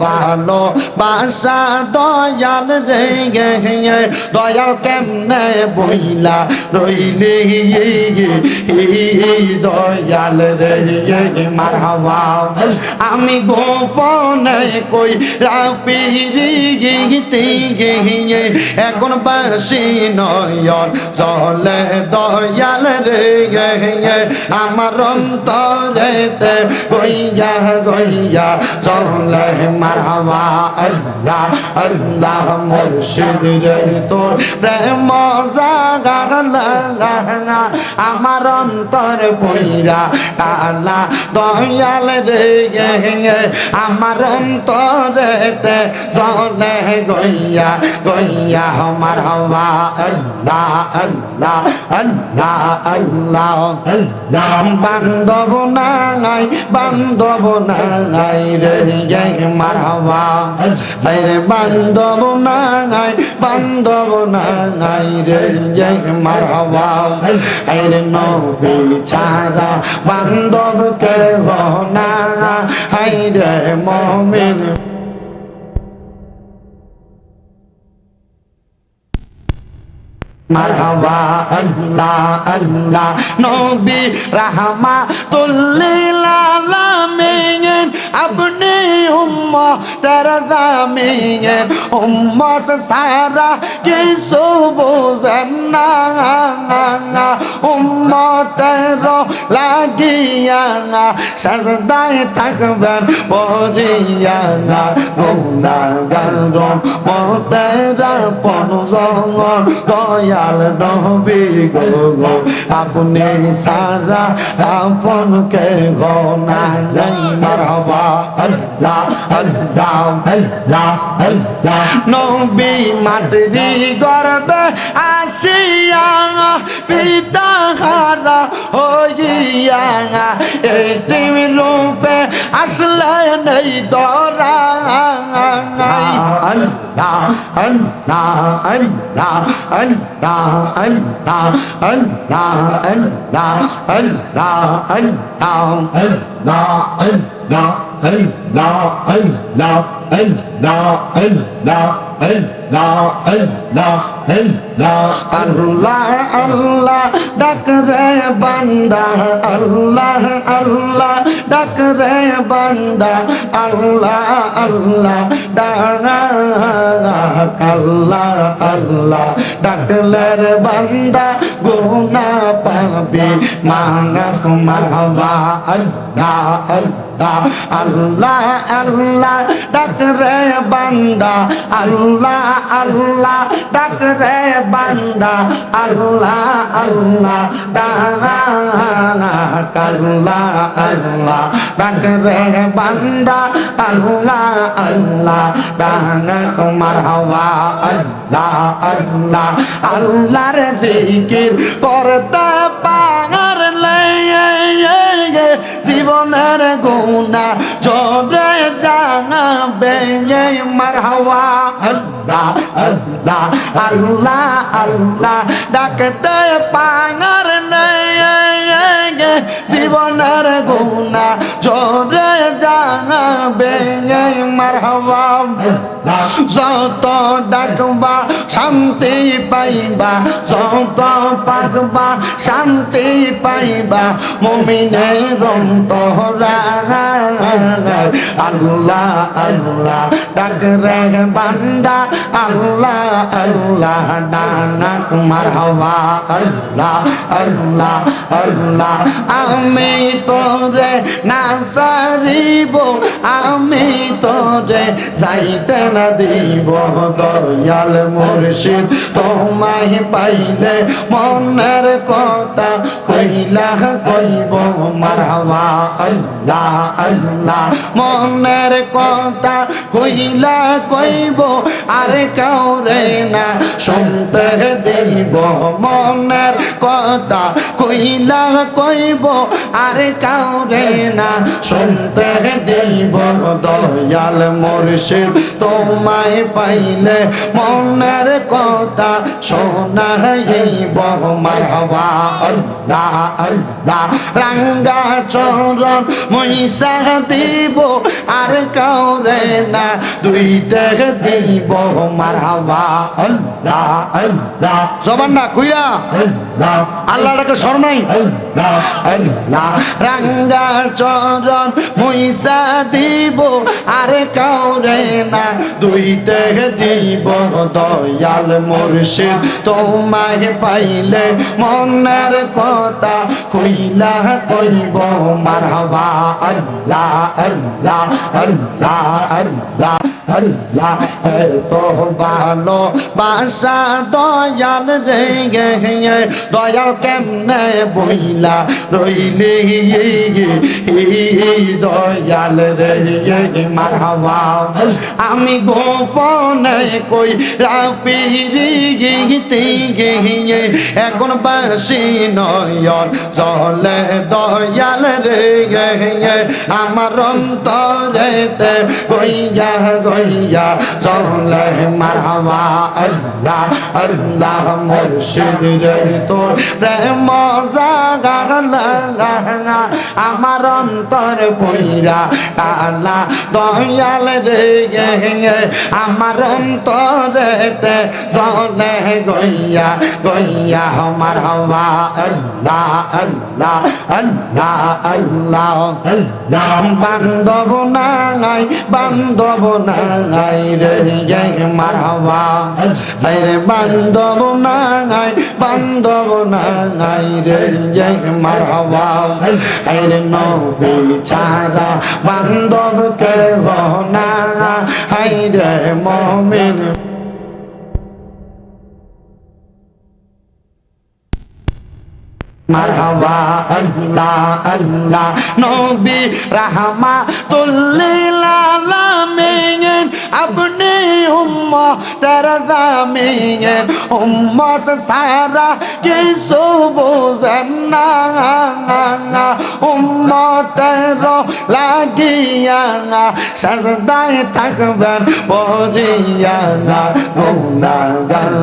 ভালো বাসা দয়াল রে গে দয়াল কেমনে বইলা রইলে? দয়াল রে মার হওয়া আমি গোপনে কই রাপিরি গিতে গে এখন বাসি নয়ন চলে দয়াল রে গে আমার অন্তরেতে গইয়া গইয়া চলে মারহাবা, আল্লাহ আল্লাহ মুর্শিদ তোর প্রেম জাগা আমার অন্তর পইরা কালা দয়াল রে আমার অন্তরেতে চলে গইয়া গইয়া মারহাবা, আল্লাহ আল্লাহ আল্লাহ আল্লাহ আল্লাহ। বান্ধব নাই বান্ধব নাই রে। জয় মারহাবা রে বান্ধব নাই বান্ধব নাই রে জয় মারহাবা রে নবী ছাড়া বান্ধব কে না রে মমিন মারহাবা আল্লাহ আল্লাহ নবী রাহমাতুল্লিল আলামিন আপনি উম্মতের জামিন উম্মত সারা কিছু বোঝেন না। উম্মতের লাগিয়া সাজদায় থাকবেন পরিয়া গুণাগার মতেরা পনজঙ্গল দয়াল নবী গো আপনি সারা আপন কে গনা নাই মারহাবা আল্লাহ আল্লাহ আল্লাহ আল্লাহ নবী মাতৃ গর্বে আসিয়া পিতা নেই দরা আল্লাহ আল্লাহ আল্লাহ আল্লাহ আল্লাহ আল্লাহ আল্লাহ আল্লাহ আল্লাহ আল্লাহ আল্লাহ আল্লাহ আল্লাহ আল্লাহ আল্লাহ আল্লাহ আল্লাহ আল্লাহ আল্লাহ ডাক রে বান্দা, আল্লাহ আল্লাহ, ডাক রে বান্দা, আল্লাহ আল্লাহ ডাক আল্লাহ আল্লাহ, ডাকলে রে বান্দা, গুনা পাবে, মানস মারহাবা, আল্লাহ আল্লাহ আল্লাহ আল্লাহ, ডাক রে বান্দা, আল্লাহ আল্লাহ, ডাক রে বান্দা, আল্লাহ আল্লাহ ডাক আল্লাহ আল্লাহ। ডাক রে বান্দা, আল্লাহ আল্লাহ ডাক মারহাবা আল্লাহ আল্লাহ। আল্লাহর দিকির করতে পাগার জীবনের গুণা জোরে জাঙাবে মারহাওয়া আল্লাহ। আল্লাহ আল্লাহ আল্লাহ ডাকতে পাঙার জীবনের গুণা জোরে যত ডাকবা, শান্তি পাইবা। যত পাকবা শান্তি পাইবা। মুমিনের আল্লাহ আল্লাহ, ডাক রে বান্দা। আল্লাহ আল্লাহ ডানা কুমার হওয়া আল্লাহ আল্লাহ আল্লাহ, আমি তোরে না সারিব আমি তোরে যাইতে না দিব দয়াল মুর্শিদ। তোমায় পাইলে মনের কথা কইলা কইব, মারহাবা আল্লাহ আল্লাহ। মনের কথা কইলা কইব, আর কাউরে না শুনতে দেব মনের কথা, কইলা কইব আর কাউরে না। শুনতে দিব দয়াল মোর মুর্শিদ, তোমায় পাইলে মনের কথা শোনাইব মারহাবা আল্লাহ আল্লাহ, রাঙ্গা চরণ মহিষা দিব আর কাউরে না। দুই দেখ দিব আল্লাহ আল্লাহ। জবান না খুইয়া আল্লাহটাকে স্মরণাই আল্লাহ। রাঙ্গা চরণ মহিষা দিব আর কাউরে না দুই দেখ দিব। দয়াল মুর্শিদ তোমায় পাইলে মনের কথা কইলা কইব। মারহাবা আল্লাহ আল্লাহ আল্লাহ আল্লাহ আল্লাহ। তো ভালো বাসা দয়াল রে গে দয়াল কেমনে বইলা রইলে? দয়াল রে, মারহাবা। আমি গোপনে কই রাপিরিতে গিয়ে এখন বাসি নয়ন চলে দয়াল রে আমার অন্তরেতে গইয়া গইয়া চলে মারহাবা। আল্লাহ আল্লাহ, মুর্শিদ রে। তোর প্রেম আমার অন্তর পইরা কালা দয়াল রে আমার অন্তরেতে চলে গইয়া গইয়া আমার হওয়া। আল্লাহ আল্লাহ আল্লাহ আল্লাহ আল্লাহ। বান্ধব নাই বান্ধব নাই রে মার হওয়া। রে বান্ধব নাই বান্ধব নাই রে মার হওয়া রে নবী ছাড়া বান্ধব কে না। হাই মমিন। মারহাবা আল্লাহ আল্লাহ। নবী রাহমাতুল্লিল উম্মতের জামিন উম্মত সারা কিছু বোঝেন না উম্মতের লাগিয়া সাজদায় থাকবেন পরিয়া গুণাগার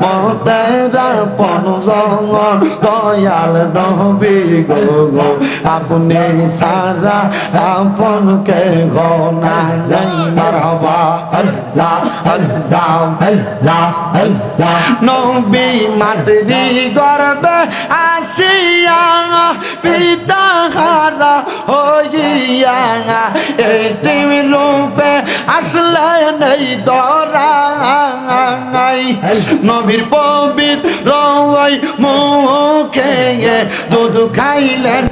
মতেরা পনজঙ্গ দয়াল নবী গো আপনি সারা আপন কে গো না নাই নবী মাতৃ গর্বে আসিয়া পিতা হারা হইয়া এটি রূপে আসলে নেই দরাই নবীর পবিত্র মুখে দুধ খাইলেন।